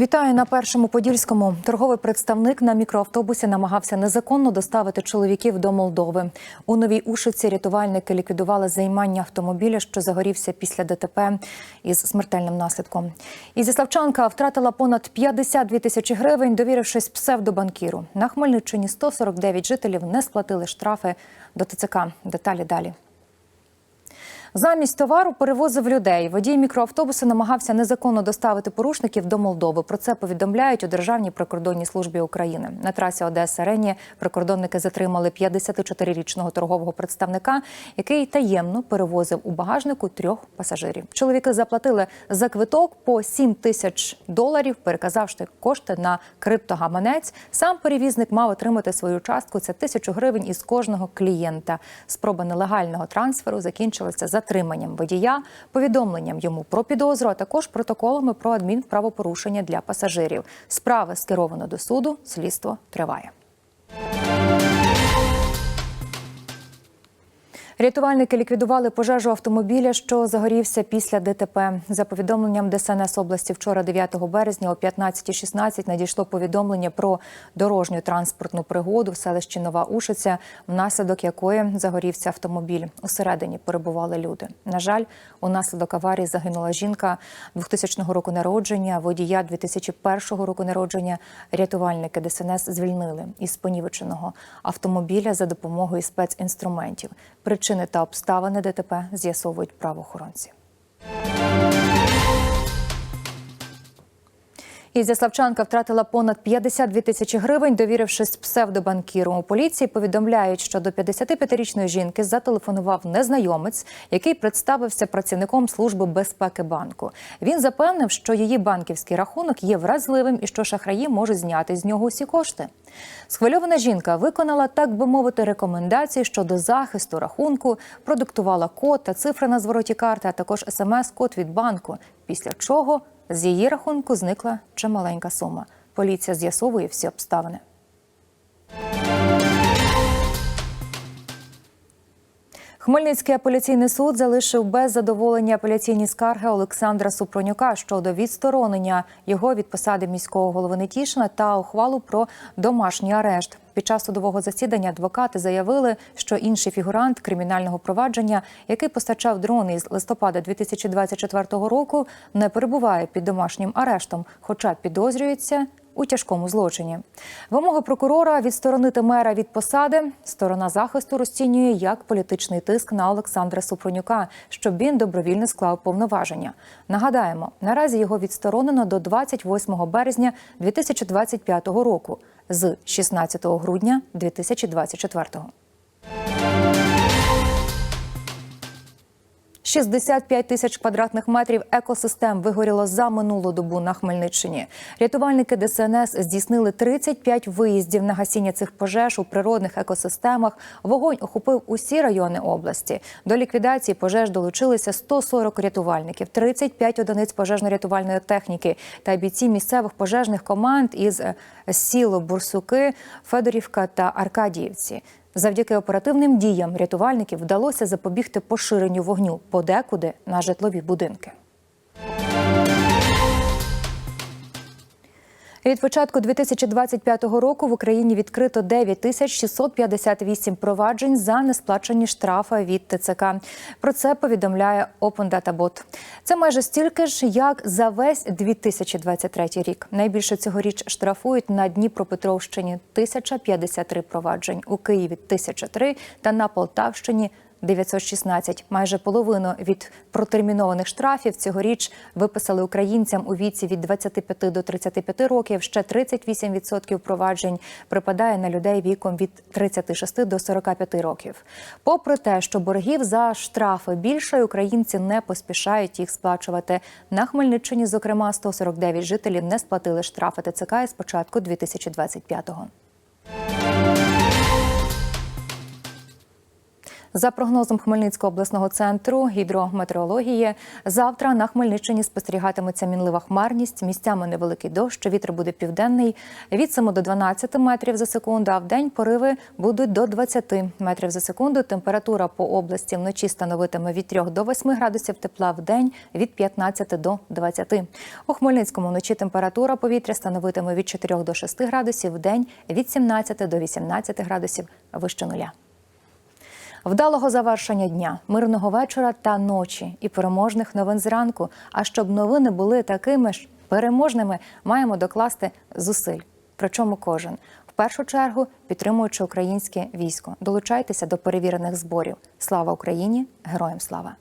Вітаю на першому подільському. Торговий представник на мікроавтобусі намагався незаконно доставити чоловіків до Молдови. У новій Ушиці рятувальники ліквідували займання автомобіля, що загорівся після ДТП із смертельним наслідком. Ізяславчанка втратила понад 52 тисячі гривень, довірившись псевдобанкіру. На Хмельниччині 149 жителів не сплатили штрафи до ТЦК. Деталі далі. Замість товару перевозив людей. Водій мікроавтобуса намагався незаконно доставити порушників до Молдови. Про це повідомляють у Державній прикордонній службі України. На трасі Одеса Рені прикордонники затримали 54-річного торгового представника, який таємно перевозив у багажнику трьох пасажирів. Чоловіки заплатили за квиток по 7 тисяч доларів, переказавши кошти на криптогаманець. Сам перевізник мав отримати свою частку. Це тисячу гривень із кожного клієнта. Спроба нелегального трансферу закінчилася затриманням водія, повідомленням йому про підозру, а також протоколами про адмінправопорушення для пасажирів. Справа скеровано до суду. Слідство триває. Рятувальники ліквідували пожежу автомобіля, що загорівся після ДТП. За повідомленням ДСНС області, вчора, 9 березня, о 15.16 надійшло повідомлення про дорожню транспортну пригоду в селищі Нова Ушиця, внаслідок якої загорівся автомобіль. Усередині перебували люди. На жаль, унаслідок аварії загинула жінка 2000 року народження, водія 2001 року народження. Рятувальники ДСНС звільнили із понівеченого автомобіля за допомогою спецінструментів. Причини та обставини ДТП з'ясовують правоохоронці. Ізяславчанка втратила понад 52 тисячі гривень, довірившись псевдобанкіру. У поліції повідомляють, що до 55-річної жінки зателефонував незнайомець, який представився працівником служби безпеки банку. Він запевнив, що її банківський рахунок є вразливим і що шахраї можуть зняти з нього усі кошти. Схвильована жінка виконала, так би мовити, рекомендації щодо захисту рахунку, продиктувала код та цифри на звороті карти, а також смс-код від банку. Після чого з її рахунку зникла чималенька сума. Поліція з'ясовує всі обставини. Хмельницький апеляційний суд залишив без задоволення апеляційні скарги Олександра Супронюка щодо відсторонення його від посади міського голови Нетішина та ухвалу про домашній арешт. Під час судового засідання адвокати заявили, що інший фігурант кримінального провадження, який постачав дрони із листопада 2024 року, не перебуває під домашнім арештом, хоча підозрюється у тяжкому злочині. Вимога прокурора відсторонити мера від посади сторона захисту розцінює як політичний тиск на Олександра Супронюка, щоб він добровільно склав повноваження. Нагадаємо, наразі його відсторонено до 28 березня 2025 року з 16 грудня 2024. 65 тисяч квадратних метрів екосистем вигоріло за минулу добу на Хмельниччині. Рятувальники ДСНС здійснили 35 виїздів на гасіння цих пожеж у природних екосистемах. Вогонь охопив усі райони області. До ліквідації пожеж долучилися 140 рятувальників, 35 одиниць пожежно-рятувальної техніки та бійці місцевих пожежних команд із сіло Бурсуки, Федорівка та Аркадіївці. Завдяки оперативним діям рятувальників вдалося запобігти поширенню вогню подекуди на житлові будинки. Від початку 2025 року в Україні відкрито 9 тисяч 658 проваджень за несплачені штрафи від ТЦК. Про це повідомляє Open Data Bot. Це майже стільки ж, як за весь 2023 рік. Найбільше цьогоріч штрафують на Дніпропетровщині 1053 проваджень, у Києві 1003 та на Полтавщині 916. Майже половину від протермінованих штрафів цьогоріч виписали українцям у віці від 25 до 35 років. Ще 38% проваджень припадає на людей віком від 36 до 45 років. Попри те, що боргів за штрафи більше, українці не поспішають їх сплачувати. На Хмельниччині, зокрема, 149 жителів не сплатили штрафи ТЦК із початку 2025-го. За прогнозом Хмельницького обласного центру гідрометеорології, завтра на Хмельниччині спостерігатиметься мінлива хмарність, місцями невеликий дощ, вітер буде південний від 7 до 12 метрів за секунду, а в день пориви будуть до 20 метрів за секунду. Температура по області вночі становитиме від 3 до 8 градусів тепла, в день від 15 до 20. У Хмельницькому вночі температура повітря становитиме від 4 до 6 градусів, в день від 17 до 18 градусів вище нуля. Вдалого завершення дня, мирного вечора та ночі і переможних новин зранку. А щоб новини були такими ж переможними, маємо докласти зусиль. Причому кожен в першу чергу підтримуючи українське військо. Долучайтеся до перевірених зборів. Слава Україні! Героям слава!